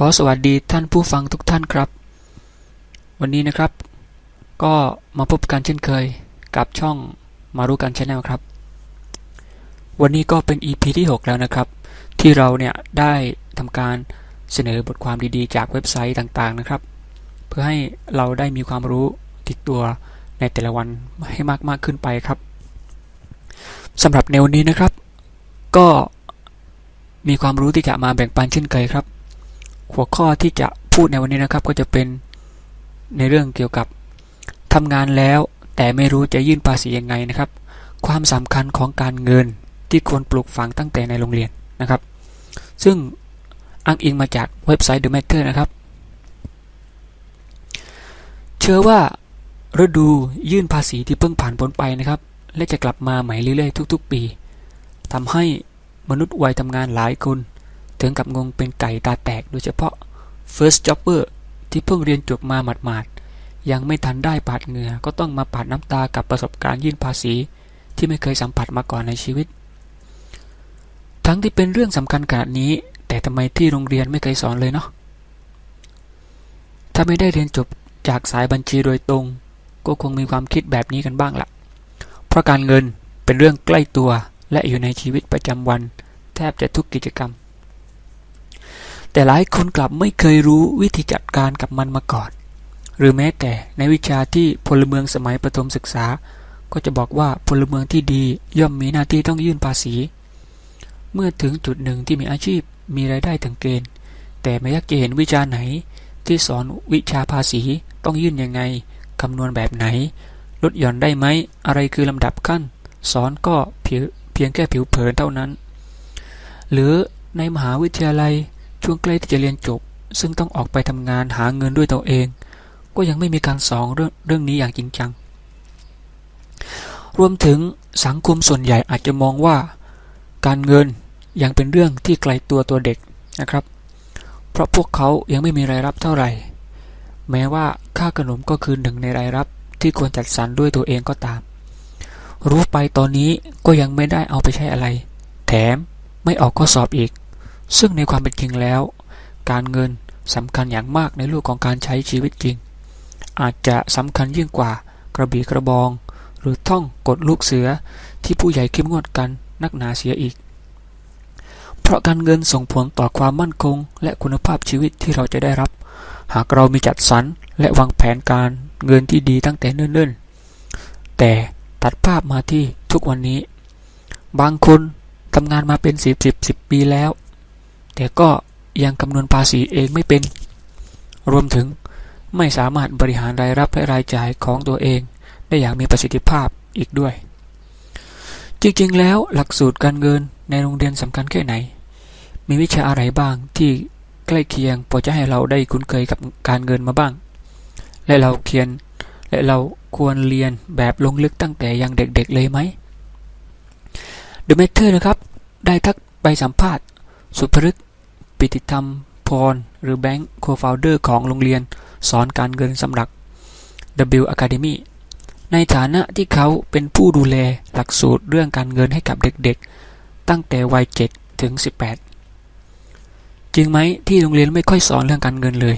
ขอสวัสดีท่านผู้ฟังทุกท่านครับ วันนี้นะครับ ก็มาพบกันเช่นเคยกับช่องมารู้กันชาแนลครับ วันนี้ก็เป็น EP ที่ 6 แล้วนะครับ ที่เราเนี่ยได้ทำการเสนอบทความดีๆ จากเว็บไซต์ต่างๆนะครับ เพื่อให้เราได้มีความรู้ติดตัวในแต่ละวันให้มากมากๆขึ้นไปครับสำหรับในวันนี้นะครับ ก็มีความรู้ที่จะมาแบ่งปันเช่นเคยครับ หัวข้อที่จะพูดในวันนี้นะครับ ก็จะเป็นในเรื่องเกี่ยวกับทำงานแล้วแต่ไม่รู้จะยื่นภาษียังไงนะครับ ความสำคัญของการเงินที่ควรปลูกฝังตั้งแต่ในโรงเรียนนะครับ ซึ่งอ้างอิงมาจากเว็บไซต์ The Matter นะครับ เชื่อว่าฤดูยื่นภาษีที่เพิ่งผ่านพ้นไปนะครับ และจะกลับมาใหม่เรื่อยๆ ทุก ๆ ปีทำให้มนุษย์วัยทำงานหลายคน ถึงกับงงเป็นไก่ตาแตกโดยเฉพาะ first jobber ที่เพิ่งเรียนจบมาหมาดๆ ยังไม่ทันได้ปาดเหงื่อก็ต้องมาปาดน้ำตากับประสบการณ์ยื่นภาษี ที่ไม่เคยสัมผัสมาก่อนในชีวิต ทั้งที่เป็นเรื่องสำคัญขนาดนี้ แต่ทำไมที่โรงเรียนไม่เคยสอนเลยเนาะถ้าไม่ได้เรียนจบจากสายบัญชีโดยตรง ก็คงมีความคิดแบบนี้กันบ้างละ่ะ เพราะการเงินเป็นเรื่องใกล้ตัวและอยู่ในชีวิตประจำวัน แทบจะทุกกิจกรรม แต่หลายคนกลับไม่เคยรู้วิธีจัดการกับมันมาก่อน หรือแม้แต่ในวิชาที่พลเมืองสมัยประถมศึกษา ก็จะบอกว่าพลเมืองที่ดีย่อมมีหน้าที่ต้องยื่นภาษี เมื่อถึงจุดหนึ่งที่มีอาชีพมีรายได้ถึงเกณฑ์ แต่ไม่ยากจะเห็นวิชาไหน ที่สอนวิชาภาษีต้องยื่นยังไงคำนวณแบบไหน ลดหย่อนได้ไหมอะไรคือลำดับขั้น สอนก็เพียงแค่ผิวเผินเท่านั้น หรือในมหาวิทยาลัย ช่วงใกล้ที่จะเรียนจบ ซึ่งต้องออกไปทำงานหาเงินด้วยตัวเอง ก็ยังไม่มีการสอนเรื่องเรื่องนี้อย่างจริงจัง รวมถึงสังคมส่วนใหญ่อาจจะมองว่า การเงินยังเป็นเรื่องที่ไกลตัวตัวเด็กนะครับ เพราะพวกเขายังไม่มีรายรับเท่าไหร่ แม้ว่าค่าขนมก็คือหนึ่งในรายรับที่ควรจัดสรรด้วยตัวเองก็ตาม รู้ไปตอนนี้ก็ยังไม่ได้เอาไปใช้อะไร แถมไม่ออกข้อสอบอีก ซึ่งในความเป็นจริงแล้ว การเงินสำคัญอย่างมากในโลกของการใช้ชีวิตจริง อาจจะสำคัญยิ่งกว่ากระบี่กระบอง หรือท่องกดลูกเสือที่ผู้ใหญ่เข้มงวดกันนักหนาเสียอีก เพราะการเงินส่งผลต่อความมั่นคง และคุณภาพชีวิตที่เราจะได้รับ หากเรามีจัดสรรและวางแผนการเงินที่ดีตั้งแต่เนิ่นๆ แต่ตัดภาพมาที่ทุกวันนี้ บางคนทำงานมาเป็นสิบสิบสิบปีแล้ว แต่ก็ยังคำนวณภาษีเองไม่เป็น รวมถึงไม่สามารถบริหารรายรับและรายจ่ายของตัวเอง ได้อย่างมีประสิทธิภาพอีกด้วย จริงๆ แล้วหลักสูตรการเงินในโรงเรียนสำคัญแค่ไหน มีวิชาอะไรบ้างที่ใกล้เคียงพอจะให้เราได้คุ้นเคยกับการเงินมาบ้าง และเราเคียนและเราควรเรียนแบบลงลึกตั้งแต่ยังเด็กๆเลยไหม The Matter นะครับ ได้ทักไปสัมภาษณ์ สุภฤกษ์ ปิติธรรมพรหรือแบงค์โคฟาวเดอร์ของโรงเรียนสอนการเงินสำหรับ W Academy ในฐานะที่เขาเป็นผู้ดูแลหลักสูตรเรื่องการเงินให้กับเด็กๆ ตั้งแต่วัย 7 ถึง 18 จริงไหมที่โรงเรียนไม่ค่อยสอนเรื่องการเงินเลย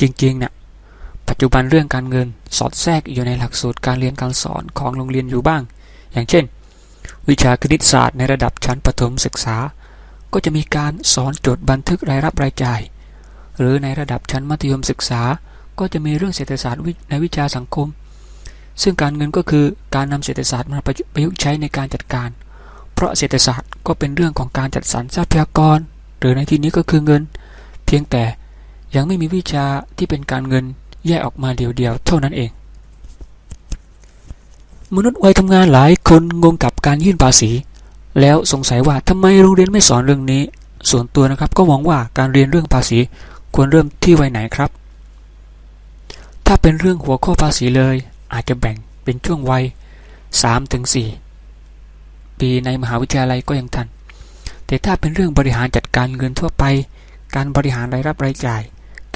จริงๆนะ่ะปัจจุบันเรื่องการเงินสอดแทรกอยู่ในหลักสูตรการเรียนการสอนของโรงเรียนอยู่บ้าง อย่างเช่น วิชาคณิตศาสตร์ในระดับชั้นประถมศึกษา ก็จะมีการสอนจดบันทึกรายรับรายจ่าย หรือในระดับชั้นมัธยมศึกษา ก็จะมีเรื่องเศรษฐศาสตร์ในวิชาสังคม ซึ่งการเงินก็คือการนำเศรษฐศาสตร์มาประยุกต์ใช้ในการจัดการ เพราะเศรษฐศาสตร์ก็เป็นเรื่องของการจัดสรรทรัพยากร หรือในที่นี้ก็คือเงิน เพียงแต่ยังไม่มีวิชาที่เป็นการเงินแยกออกมาเดียวๆเท่านั้นเอง มนุษย์วัยทำงานหลายคนงงกับการยื่นภาษี แล้วสงสัยว่าทำไมโรงเรียนไม่สอนเรื่องนี้ ส่วนตัวนะครับก็มองว่าการเรียนเรื่องภาษีควรเริ่มที่วัยไหนครับ ถ้าเป็นเรื่องหัวข้อภาษีเลย อาจจะแบ่งเป็นช่วงวัย3-4ปีในมหาวิทยาลัยก็ยังทัน แต่ถ้าเป็นเรื่องบริหารจัดการเงินทั่วไป การบริหารรายรับรายจ่าย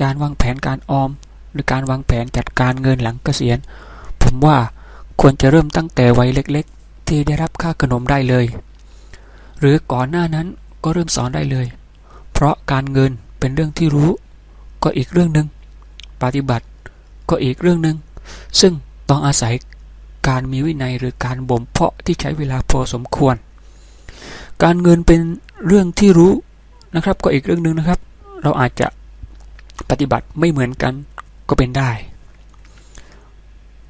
การวางแผนการออม หรือการวางแผนจัดการเงินหลังเกษียณ ผมว่าควรจะเริ่มตั้งแต่วัยเล็ก ๆ ที่ได้รับค่าขนมได้เลย หรือก่อนหน้านั้นก็เริ่มสอนได้เลย เพราะการเงินเป็นเรื่องที่รู้ ก็อีกเรื่องหนึ่งปฏิบัติก็อีกเรื่องหนึ่งซึ่งต้องอาศัยการมีวินัยหรือการบ่มเพาะที่ใช้เวลาพอสมควร การเงินเป็นเรื่องที่รู้นะครับ ก็อีกเรื่องหนึ่งนะครับ เราอาจจะปฏิบัติไม่เหมือนกันก็เป็นได้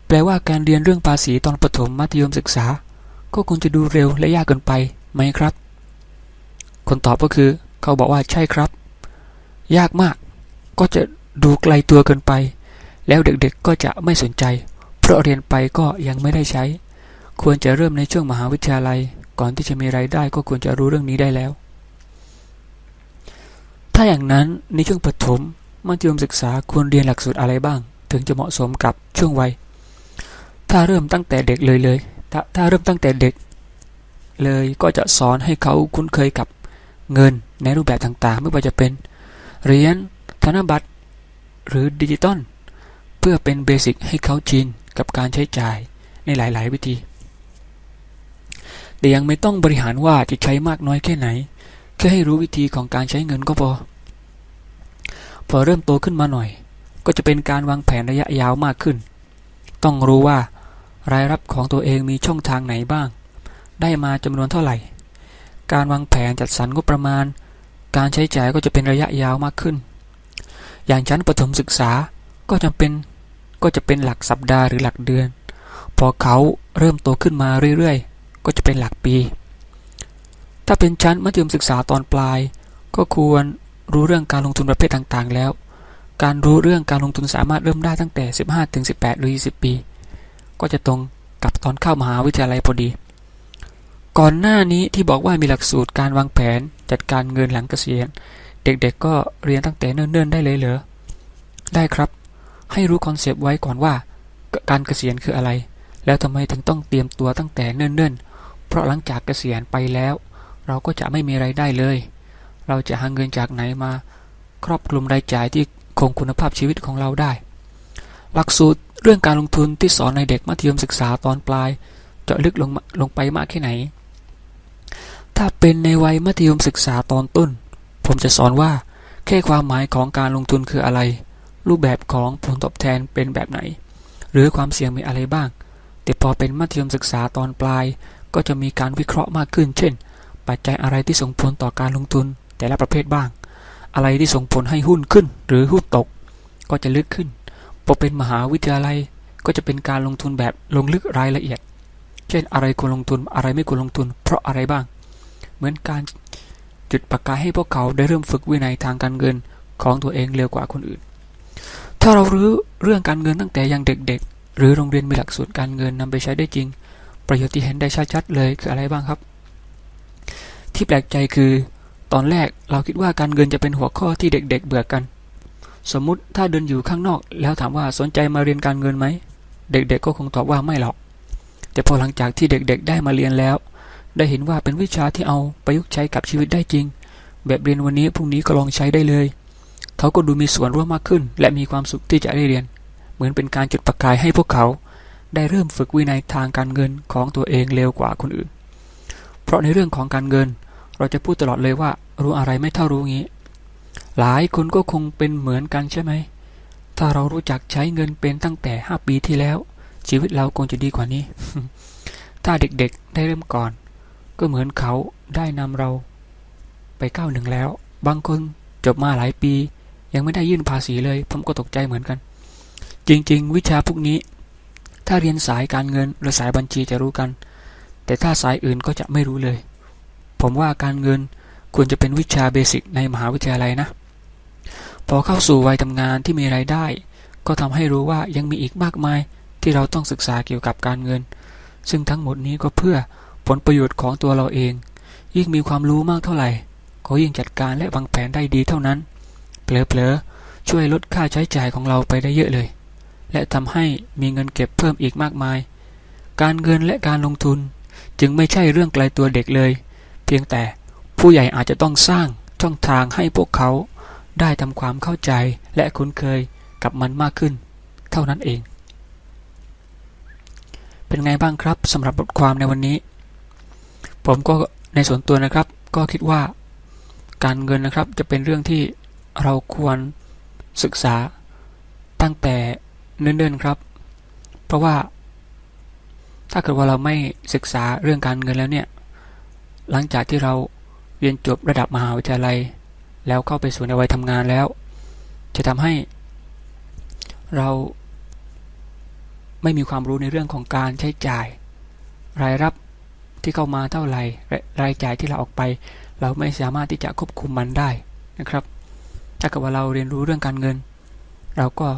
แปลว่าการเรียนเรื่องภาษีตอนประถมมัธยมศึกษา ก็คงจะดูเร็วและยากเกินไป ไหมครับ คนตอบก็คือเขาบอกว่าใช่ครับ ยากมาก ก็จะดูไกลตัวเกินไป แล้วเด็กๆก็จะไม่สนใจ เพราะเรียนไปก็ยังไม่ได้ใช้ ควรจะเริ่มในช่วงมหาวิทยาลัย ก่อนที่จะมีไรายได้ก็ควรจะรู้เรื่องนี้ได้แล้ว ถ้าอย่างนั้นในช่วงประถมมัธยมศึกษาควรเรียนหลักสูตรอะไรบ้าง ถึงจะเหมาะสมกับช่วงวัย ถ้าเริ่มตั้งแต่เด็กเลยเลยถถ้าเริ่มตั้งแต่เด็ก เลยก็จะสอนให้เขาคุ้นเคยกับเงินในรูปแบบต่างๆ ไม่ว่าจะเป็นเหรียญธนบัตร หรือดิจิตอลเพื่อเป็นเบสิกให้เขาชินกับการใช้จ่ายในหลายๆ วิธี แต่ยังไม่ต้องบริหารว่าจะใช้มากน้อยแค่ไหน แค่ให้รู้วิธีของการใช้เงินก็พอ พอเริ่มโตขึ้นมาหน่อย ก็จะเป็นการวางแผนระยะยาวมากขึ้น ต้องรู้ว่ารายรับของตัวเองมีช่องทางไหนบ้าง ได้มาจำนวนเท่าไหร่ การวางแผนจัดสรรงบประมาณ การใช้จ่ายก็จะเป็นระยะยาวมากขึ้น อย่างชั้นประถมศึกษาก็จำเป็นก็จะเป็นหลักสัปดาห์หรือหลักเดือน พอเขาเริ่มโตขึ้นมาเรื่อยๆ ก็จะเป็นหลักปี ถ้าเป็นชั้นมัธยมศึกษาตอนปลาย ก็ควรรู้เรื่องการลงทุนประเภทต่างๆ แล้ว การรู้เรื่องการลงทุนสามารถเริ่มได้ตั้งแต่ 15ถึง18 หรือ 20 ปี ก็จะตรงกับตอนเข้ามหาวิทยาลัยพอดี ก่อนหน้านี้ที่บอกว่ามีหลักสูตรการวางแผนจัดการเงินหลังเกษียณ เด็กๆก็เรียนตั้งแต่เนิ่นๆได้เลยเหรอ ได้ครับ ให้รู้คอนเซปต์ไว้ก่อนว่า การเกษียณคืออะไร แล้วทำไมถึงต้องเตรียมตัวตั้งแต่เนิ่นๆ เพราะหลังจากเกษียณไปแล้ว เราก็จะไม่มีไรายได้เลย เราจะหาเงินจากไหนมา ครอบคลุมรายจ่ายที่คงคุณภาพชีวิตของเราได้ หลักสูตรเรื่องการลงทุนที่สอนในเด็กมัธยมศึกษาตอนปลาย เจาะลึกลงลงไปมากแค่ไหน ถ้าเป็นในวัยมัธยมศึกษาตอนต้น ผมจะสอนว่า แค่ความหมายของการลงทุนคืออะไร รูปแบบของผลตอบแทนเป็นแบบไหน หรือความเสี่ยงมีอะไรบ้าง แต่พอเป็นมัธยมศึกษาตอนปลาย ก็จะมีการวิเคราะห์มากขึ้น เช่น ปัจจัยอะไรที่ส่งผลต่อการลงทุนแต่ละประเภทบ้าง อะไรที่ส่งผลให้หุ้นขึ้น หรือหุ้นตก ก็จะลึกขึ้นพอเป็นมหาวิทยาลัยก็จะเป็นการลงทุนแบบลงลึกรายละเอียด เช่นอะไรควรลงทุนอะไรไม่ควรลงทุน เพราะอะไรบ้าง เหมือนการจุดประกายให้พวกเขาได้เริ่มฝึกวินัยทางการเงินของตัวเองเร็วกว่าคนอื่น ถ้าเรารู้เรื่องการเงินตั้งแต่ยังเด็กๆ หรือโรงเรียนมีหลักสูตรการเงินนำไปใช้ได้จริง ประโยชน์ที่เห็นได้ชัดๆเลยคืออะไรบ้างครับ ที่แปลกใจคือ ตอนแรกเราคิดว่าการเงินจะเป็นหัวข้อที่เด็ก ๆ เบื่อกัน สมมุติถ้าเดินอยู่ข้างนอก แล้วถามว่าสนใจมาเรียนการเงินไหม เด็กๆก็คงตอบว่าไม่หรอก แต่พอหลังจากที่เด็กๆ ได้มาเรียนแล้ว ได้เห็นว่าเป็นวิชาที่เอาประยุกต์ใช้กับชีวิตได้จริง แบบเรียนวันนี้พรุ่งนี้ก็ลองใช้ได้เลย เขาก็ดูมีส่วนร่วมมากขึ้น และมีความสุขที่จะได้เรียน เหมือนเป็นการจุดประกายให้พวกเขา ได้เริ่มฝึกวินัยทางการเงินของตัวเองเร็วกว่าคนอื่น เพราะในเรื่องของการเงิน เราจะพูดตลอดเลยว่า รู้อะไรไม่เท่ารู้งี้ หลายคนก็คงเป็นเหมือนกันใช่ไหม ถ้าเรารู้จักใช้เงินเป็นตั้งแต่ 5 ปีที่แล้ว ชีวิตเราคงจะดีกว่านี้ ถ้าเด็กๆได้เริ่มก่อน ก็เหมือนเขาได้นำเราไปก้าวหนึ่งแล้ว บางคนจบมาหลายปี ยังไม่ได้ยื่นภาษีเลย ผมก็ตกใจเหมือนกัน จริง ๆ วิชาพวกนี้ ถ้าเรียนสายการเงินหรือสายบัญชีจะรู้กัน แต่ถ้าสายอื่นก็จะไม่รู้เลย ผมว่าการเงินควรจะเป็นวิชาเบสิกในมหาวิทยาลัยนะ พอเข้าสู่วัยทำงานที่มีไรายได้ ก็ทำให้รู้ว่ายังมีอีกมากมายที่เราต้องศึกษาเกี่ยวกับการเงิน ซึ่งทั้งหมดนี้ก็เพื่อ ผลประโยชน์ของตัวเราเอง ยิ่งมีความรู้มากเท่าไหร่ ก็ยิ่งจัดการและวางแผนได้ดีเท่านั้นเผลอๆช่วยลดค่าใช้จ่ายของเราไปได้เยอะเลย และทำให้มีเงินเก็บเพิ่มอีกมากมาย การเงินและการลงทุนจึงไม่ใช่เรื่องไกลตัวเด็กเลย เพียงแต่ผู้ใหญ่อาจจะต้องสร้างช่องทางให้พวกเขาได้ทำความเข้าใจและคุ้นเคยกับมันมากขึ้น เท่านั้นเอง เป็นไงบ้างครับสำหรับบทความในวันนี้ ผมก็ในส่วนตัวนะครับก็คิดว่าการเงินนะครับจะเป็นเรื่องที่เราควรศึกษาตั้งแต่เนิ่นๆครับ เพราะว่า ถ้าเกิดว่าเราไม่ศึกษาเรื่องการเงินแล้วเนี่ย หลังจากที่เราเรียนจบระดับมหาวิทยาลัย แล้วเข้าไปสู่ในวัยทำงานแล้ว จะทำให้เรา ไม่มีความรู้ในเรื่องของการใช้จ่าย รายรับ ที่เข้ามาเท่าไหร่รายจ่ายที่เราออกไป เราไม่สามารถที่จะควบคุมมันได้นะครับ ถ้าเกิดว่าเราเรียนรู้เรื่องการเงิน เราก็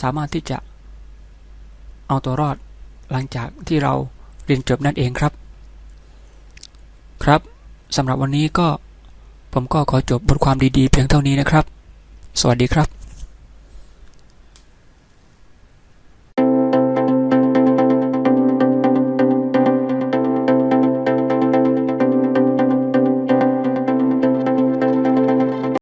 สามารถที่จะเอาตัวรอดหลังจากที่เราเรียนจบนั่นเองครับ ครับสำหรับวันนี้ก็ผมก็ขอจบบทความดีๆ เพียงเท่านี้นะครับ สวัสดีครับ